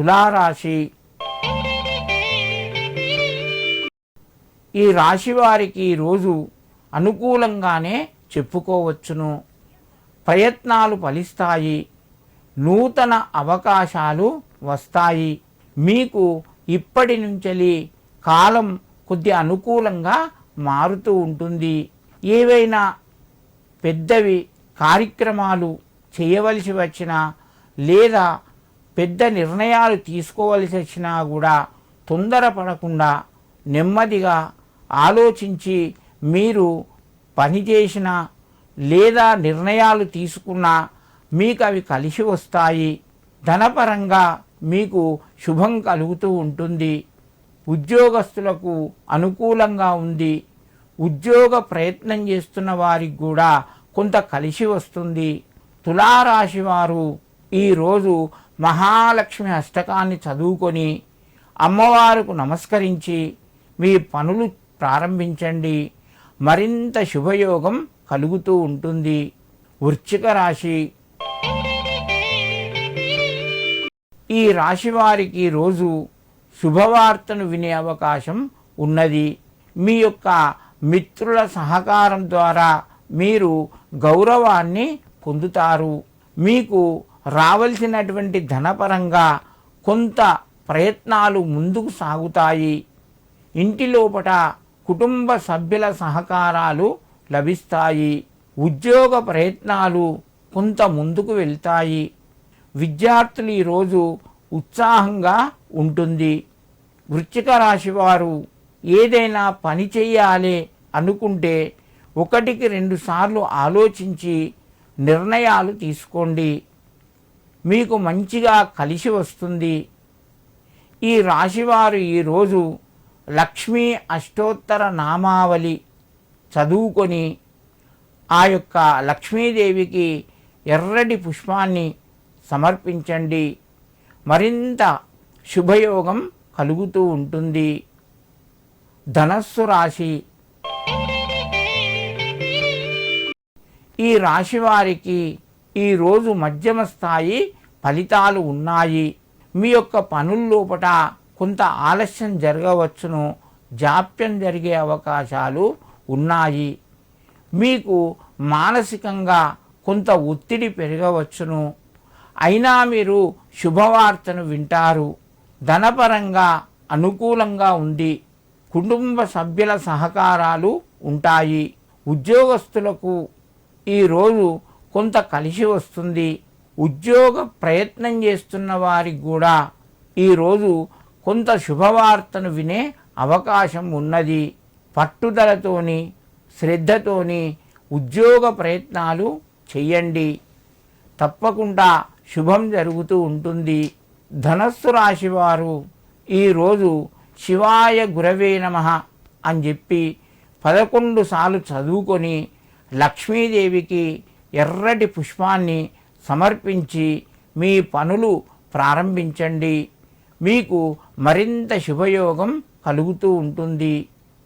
తులారాశి. ఈ రాశి వారికి రోజు అనుకూలంగానే చెప్పుకోవచ్చును. ప్రయత్నాలు ఫలిస్తాయి. నూతన అవకాశాలు వస్తాయి. మీకు ఇప్పటి నుంచెలి కాలం కొద్ది అనుకూలంగా మారుతూ ఉంటుంది. ఏవైనా పెద్దవి కార్యక్రమాలు చేయవలసి వచ్చినా లేదా పెద్ద నిర్ణయాలు తీసుకోవలసి వచ్చినా కూడా తొందరపడకుండా నెమ్మదిగా ఆలోచించి మీరు పనిచేసిన లేదా నిర్ణయాలు తీసుకున్నా మీకు అవి కలిసి వస్తాయి. ధనపరంగా మీకు శుభం కలుగుతూ ఉంటుంది. ఉద్యోగస్తులకు అనుకూలంగా ఉంది. ఉద్యోగ ప్రయత్నం చేస్తున్న వారికి కూడా కొంత కలిసి వస్తుంది. తులారాశి వారు ఈరోజు మహాలక్ష్మి అష్టకాన్ని చదువుకొని అమ్మవారుకు నమస్కరించి మీ పనులు ప్రారంభించండి. మరింత శుభయోగం కలుగుతూ ఉంటుంది. వృశ్చిక రాశి. ఈ రాశి వారికి రోజు శుభవార్తను వినే అవకాశం ఉన్నది. మీ యొక్క మిత్రుల సహకారం ద్వారా మీరు గౌరవాన్ని పొందుతారు. మీకు రావలసినటువంటి ధనపరంగా కొంత ప్రయత్నాలు ముందుకు సాగుతాయి. ఇంటి లోపట కుటుంబ సభ్యుల సహకారాలు లభిస్తాయి. ఉద్యోగ ప్రయత్నాలు కొంత ముందుకు వెళ్తాయి. విద్యార్థులు ఈరోజు ఉత్సాహంగా ఉంటుంది. వృశ్చిక రాశి వారు ఏదైనా పని చేయాలి అనుకుంటే ఒకటికి రెండు సార్లు ఆలోచించి నిర్ణయాలు తీసుకోండి. మీకు మంచిగా కలిసి వస్తుంది. ఈ రాశివారు ఈరోజు లక్ష్మీ అష్టోత్తర నామావళి చదువుకొని ఆ యొక్క లక్ష్మీదేవికి ఎర్రటి పుష్పాన్ని సమర్పించండి. మరింత శుభయోగం కలుగుతూ ఉంటుంది. ధనస్సు రాశి. ఈ రాశి వారికి ఈరోజు మధ్యమ స్థాయి ఫలితాలు ఉన్నాయి. మీ యొక్క పనుల్లోపట కొంత ఆలస్యం జరగవచ్చును. జాప్యం జరిగే అవకాశాలు ఉన్నాయి. మీకు మానసికంగా కొంత ఒత్తిడి పెరగవచ్చును. అయినా మీరు శుభవార్తను వింటారు. ధనపరంగా అనుకూలంగా ఉండి కుటుంబ సభ్యుల సహకారాలు ఉంటాయి. ఉద్యోగస్తులకు ఈరోజు కొంత కలిసి వస్తుంది. ఉద్యోగ ప్రయత్నం చేస్తున్న వారికి కూడా ఈరోజు కొంత శుభవార్తను వినే అవకాశం ఉన్నది. పట్టుదలతోని శ్రద్ధతోని ఉద్యోగ ప్రయత్నాలు చెయ్యండి. తప్పకుండా శుభం జరుగుతూ ఉంటుంది. ధనస్సు రాశివారు ఈరోజు శివాయ గురవే నమ అని చెప్పి పదకొండు సార్లు చదువుకొని లక్ష్మీదేవికి ఎర్రటి పుష్పాన్ని సమర్పించి మీ పనులు ప్రారంభించండి. మీకు మరింత శుభయోగం కలుగుతూ ఉంటుంది.